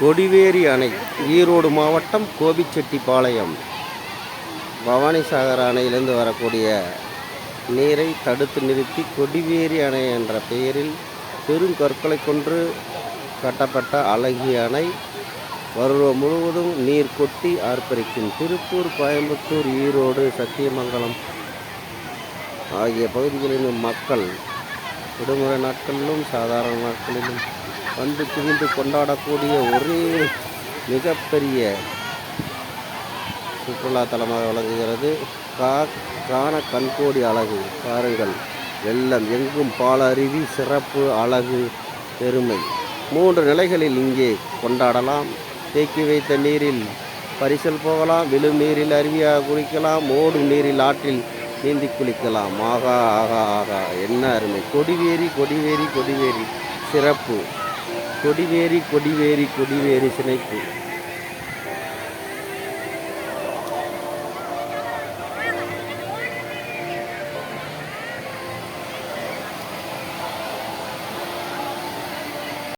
கொடிவேரி அணை ஈரோடு மாவட்டம் கோபிச்செட்டிப்பாளையம். பவானிசாகர் அணையிலிருந்து வரக்கூடிய நீரை தடுத்து நிறுத்தி கொடிவேரி அணை என்ற பெயரில் பெருங்கற்களை கொன்று கட்டப்பட்ட அழகிய அணை. வருடம் முழுவதும் நீர் கொட்டி ஆர்ப்பரிக்கும் திருப்பூர் கோயம்புத்தூர் ஈரோடு சத்தியமங்கலம் ஆகிய பகுதிகளிலும் மக்கள் விடுமுறை நாட்களிலும் சாதாரண நாட்களிலும் வந்து குவிந்து கொண்டாடக்கூடிய ஒரே மிகப்பெரிய சுற்றுலாத்தலமாக விளங்குகிறது. கா காண கண்கோடி அழகு பாருங்கள் வெள்ளம் எங்கும் பாலருவி சிறப்பு அழகு பெருமை. மூன்று நிலைகளில் இங்கே கொண்டாடலாம். தேக்கி வைத்த நீரில் பரிசல் போகலாம். விழும் நீரில் அருவியாக குளிக்கலாம். ஓடும் நீரில் ஆற்றில் நீந்தி குளிக்கலாம். ஆகா ஆகா ஆகா. என்ன அருமை. கொடிவேரி கொடிவேரி கொடிவேரி. சிறப்பு. கொடிவேரி கொடிவேரி கொடிவேரி சினைப்பு.